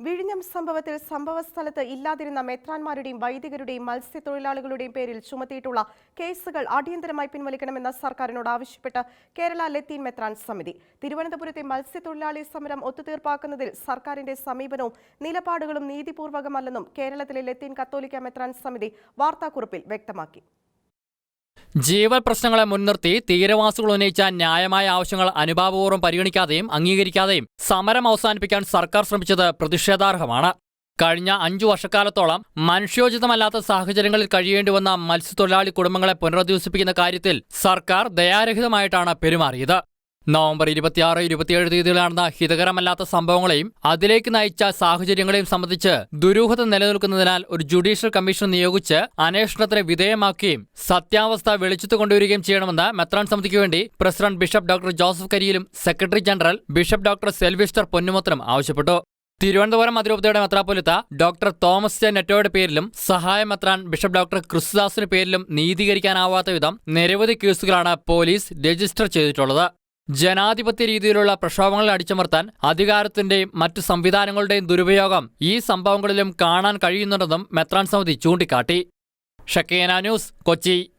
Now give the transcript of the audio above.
വിഴിഞ്ഞം സംഭവത്തിൽ സംഭവ സ്ഥലത്ത് ഇല്ലാതിരുന്ന മെത്രാന്മാരുടെയും വൈദികരുടെയും മത്സ്യത്തൊഴിലാളികളുടെയും പേരിൽ ചുമത്തിയിട്ടുള്ള കേസുകൾ അടിയന്തരമായി പിൻവലിക്കണമെന്ന് സർക്കാരിനോട് ആവശ്യപ്പെട്ട് കേരള ലത്തീൻ മെത്രാൻ സമിതി. തിരുവനന്തപുരത്തെ മത്സ്യത്തൊഴിലാളി സമരം ഒത്തുതീർപ്പാക്കുന്നതിൽ സർക്കാരിന്റെ സമീപനവും നിലപാടുകളും നീതിപൂർവകമല്ലെന്നും കേരളത്തിലെ ലത്തീൻ കത്തോലിക്ക മെത്രാൻ സമിതി വാർത്താക്കുറിപ്പിൽ വ്യക്തമാക്കി. ജീവൽ പ്രശ്നങ്ങളെ മുൻനിർത്തി തീരവാസികൾ ഉന്നയിച്ച ന്യായമായ ആവശ്യങ്ങൾ അനുഭാവപൂർവം പരിഗണിക്കാതെയും അംഗീകരിക്കാതെയും സമരം അവസാനിപ്പിക്കാൻ സർക്കാർ ശ്രമിച്ചത് പ്രതിഷേധാർഹമാണ്. കഴിഞ്ഞ അഞ്ചു വർഷക്കാലത്തോളം മനുഷ്യോചിതമല്ലാത്ത സാഹചര്യങ്ങളിൽ കഴിയേണ്ടി വന്ന മത്സ്യത്തൊഴിലാളി കുടുംബങ്ങളെ പുനരധിവസിപ്പിക്കുന്ന കാര്യത്തിൽ സർക്കാർ ദയാരഹിതമായിട്ടാണ് പെരുമാറിയത്. നവംബർ ഇരുപത്തിയാറ് ഇരുപത്തിയേഴ് തീയതികളിൽ നടന്ന ഹിതകരമല്ലാത്ത സംഭവങ്ങളെയും അതിലേക്ക് നയിച്ച സാഹചര്യങ്ങളെയും സംബന്ധിച്ച് ദുരൂഹത നിലനിൽക്കുന്നതിനാൽ ഒരു ജുഡീഷ്യൽ കമ്മീഷൻ നിയോഗിച്ച് അന്വേഷണത്തിന് വിധേയമാക്കുകയും സത്യാവസ്ഥ വെളിച്ചത്ത് കൊണ്ടുവരികയും ചെയ്യണമെന്ന് മെത്രാൻ സമിതിക്ക് വേണ്ടി president bishop doctor Joseph കരിയിലും secretary general bishop doctor Selvister പൊന്നുമത്തനും ആവശ്യപ്പെട്ടു. തിരുവനന്തപുരം അതിരൂപതയുടെ മെത്രാപ്പൊലിത്ത ഡോക്ടർ തോമസ് ജെ നെറ്റോയുടെ പേരിലും സഹായ മെത്രാൻ ബിഷപ്പ് ഡോക്ടർ ക്രിസ്തുദാസിന് പേരിലും നീതീകരിക്കാനാവാത്ത വിധം നിരവധി കേസുകളാണ് പോലീസ് രജിസ്റ്റർ ചെയ്തിട്ടുള്ളത്. ജനാധിപത്യ രീതിയിലുള്ള പ്രക്ഷോഭങ്ങളെ അടിച്ചമർത്താൻ അധികാരത്തിന്റെയും മറ്റു സംവിധാനങ്ങളുടെയും ദുരുപയോഗം ഈ സംഭവങ്ങളിലും കാണാൻ കഴിയുന്നുണ്ടെന്നും മെത്രാൻ സമിതി ചൂണ്ടിക്കാട്ടി. ഷക്കേന ന്യൂസ് കൊച്ചി.